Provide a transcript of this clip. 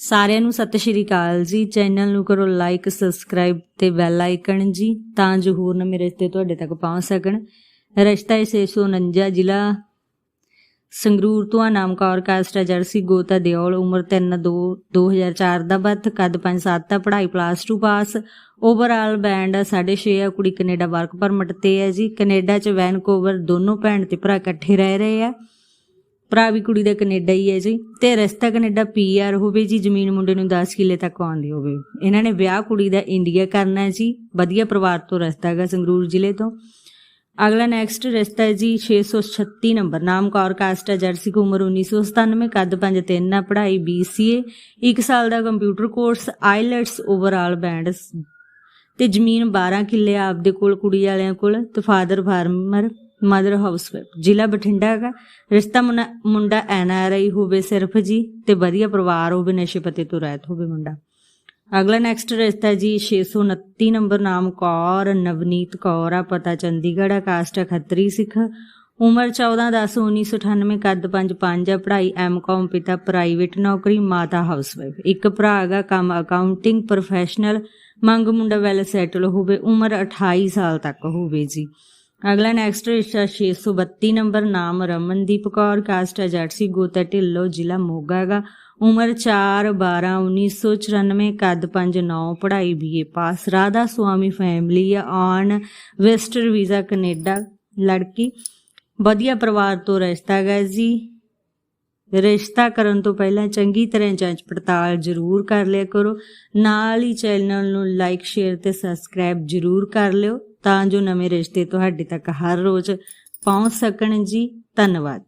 ਸਾਰਿਆਂ ਨੂੰ ਸਤਿ ਸ਼੍ਰੀ ਅਕਾਲ ਜੀ। ਚੈਨਲ ਨੂੰ ਕਰੋ ਲਾਈਕ ਸਬਸਕ੍ਰਾਈਬ ਤੇ ਬੈਲ ਆਈਕਨ ਜੀ, ਤਾਂ ਜੋ ਹੋਰ ਨਵੇਂ ਰਿਸ਼ਤੇ ਤੁਹਾਡੇ ਤੱਕ ਪਹੁੰਚ ਸਕਣ। ਰਿਸ਼ਤਾ ਇਸ 649 ਜ਼ਿਲ੍ਹਾ ਸੰਗਰੂਰ ਤੋਂ ਆ ਨਾਮ ਕੌਰ ਕਾਸਟਾ ਜਰਸੀ ਗੋਤਾ ਦਿਓਲ, ਉਮਰ 3 2 2004 ਦਾ ਬੱਤ, ਕੱਦ 5 7 ਦਾ, ਪੜ੍ਹਾਈ ਪਲੱਸ 2 ਪਾਸ ਓਵਰਆਲ ਬੈਂਡ 6.5 ਆ, ਕੁੜੀ ਕੈਨੇਡਾ ਵਰਕ ਪਰਮਿਟ ਤੇ ਹੈ ਜੀ। ਕੈਨੇਡਾ ਚ ਵੈਨਕੂਵਰ ਦੋਨੋਂ ਭੈਣ ਤੇ ਭਰਾ ਇਕੱਠੇ ਰਹਿ ਰਹੇ ਆ। ਭਰਾ ਵੀ ਕੁੜੀ ਦਾ ਕੈਨੇਡਾ ਹੀ ਹੈ ਜੀ, ਤੇ ਰਸਤਾ ਕੈਨੇਡਾ ਪੀਆਰ ਹੋਵੇ ਜੀ, ਜ਼ਮੀਨ ਮੁੰਡੇ ਨੂੰ 10 ਕਿੱਲੇ ਤੱਕ ਆਉਂਦੀ ਹੋਵੇ। ਇਹਨਾਂ ਨੇ ਵਿਆਹ ਕੁੜੀ ਦਾ ਇੰਡੀਆ ਕਰਨਾ ਹੈ ਜੀ, ਵਧੀਆ ਪਰਿਵਾਰ ਤੋਂ ਰਸਤਾ ਹੈਗਾ ਸੰਗਰੂਰ ਜ਼ਿਲ੍ਹੇ ਤੋਂ। ਅਗਲਾ ਨੈਕਸਟ ਰਿਸ਼ਤਾ ਹੈ ਜੀ 636 ਨੰਬਰ। ਨਾਮ ਕੌਰ ਕਾਸਟ ਹੈ, ਜਰਸੀ ਕੋ ਉਮਰ 1997 ਕੱਦ 5'3 ਆ, ਪੜ੍ਹਾਈ BCA 1 ਸਾਲ ਦਾ computer course IELTS overall band ਤੇ ਜ਼ਮੀਨ 12 ਕਿੱਲੇ ਆਪਦੇ ਕੋਲ, ਕੁੜੀ ਵਾਲਿਆਂ ਕੋਲ, ਤੇ ਫਾਦਰ ਫਾਰਮਰ ਮਦਰ ਹਾਊਸਵਾਈਫ ਜ਼ਿਲ੍ਹਾ ਬਠਿੰਡਾ ਹੈਗਾ। ਰਿਸ਼ਤਾ ਮੁੰਡਾ ਐਨਆਰਆਈ ਹੋਵੇ ਸਿਰਫ ਜੀ ਤੇ ਵਧੀਆ ਪਰਿਵਾਰ ਹੋਵੇ, ਨਸ਼ੇ ਪੱਤੇ ਤੋਂ ਰਹਿਤ ਹੋਵੇ ਮੁੰਡਾ। ਅਗਲਾ ਨੈਕਸਟ ਰਿਸ਼ਤਾ ਜੀ 629 ਨੰਬਰ ਨਾਮ ਕੌਰ, ਨਵਨੀਤ ਕੌਰ ਆ, ਪਤਾ ਚੰਡੀਗੜ੍ਹ ਆ, ਕਾਸਟ ਆ, ਖੱਤਰੀ ਸਿੱਖ। ਉਮਰ 14 10 1998 ਕੱਦ 5 5 ਆ, ਪੜ੍ਹਾਈ ਐਮਕਾਮ ਪਿਤਾ ਪ੍ਰਾਈਵੇਟ ਨੌਕਰੀ, ਮਾਤਾ ਹਾਊਸਵਾਈਫ ਇੱਕ ਭਰਾ ਹੈਗਾ, ਕੰਮ ਅਕਾਊਂਟਿੰਗ ਪ੍ਰੋਫੈਸ਼ਨਲ ਮੰਗ ਮੁੰਡਾ ਵੈਲ ਸੈਟਲ ਹੋਵੇ, ਉਮਰ 28 ਸਾਲ ਤੱਕ ਹੋਵੇ ਜੀ। ਅਗਲਾ ਨੈਕਸਟ ਰਿਸ਼ਤਾ 632 ਨੰਬਰ ਨਾਮ ਰਮਨਦੀਪ ਕੌਰ ਕਾਸਟ ਹੈ ਜਰਸੀ ਗੋਤਾ ਢਿੱਲੋ, ਜ਼ਿਲ੍ਹਾ ਮੋਗਾ ਹੈਗਾ। ਉਮਰ 4 12 1994 ਕੱਦ 5 9 ਪੜ੍ਹਾਈ ਬੀਏ ਪਾਸ। ਰਾਧਾ ਸੁਆਮੀ ਫੈਮਿਲੀ ਆ ਔਨ ਵੈਸਟਰ ਵੀਜ਼ਾ ਕੈਨੇਡਾ ਲੜਕੀ। ਵਧੀਆ ਪਰਿਵਾਰ ਤੋਂ ਰਿਸ਼ਤਾ ਹੈ ਜੀ। ਰਿਸ਼ਤਾ ਕਰਨ ਤੋਂ ਪਹਿਲਾਂ ਚੰਗੀ ਤਰ੍ਹਾਂ ਜਾਂਚ ਪੜਤਾਲ ਜ਼ਰੂਰ ਕਰ ਲਿਆ ਕਰੋ। ਨਾਲ ਹੀ ਚੈਨਲ ਨੂੰ ਲਾਈਕ ਸ਼ੇਅਰ ਤੇ ਸਬਸਕ੍ਰਾਈਬ ਜ਼ਰੂਰ ਕਰ ਲਿਓ। ਤਾਂ ਜੋ ਨਵੇਂ ਰਿਸ਼ਤੇ ਤੁਹਾਡੇ ਤੱਕ ਹਰ ਰੋਜ਼ ਪਹੁੰਚ ਸਕਣ ਜੀ। ਧੰਨਵਾਦ।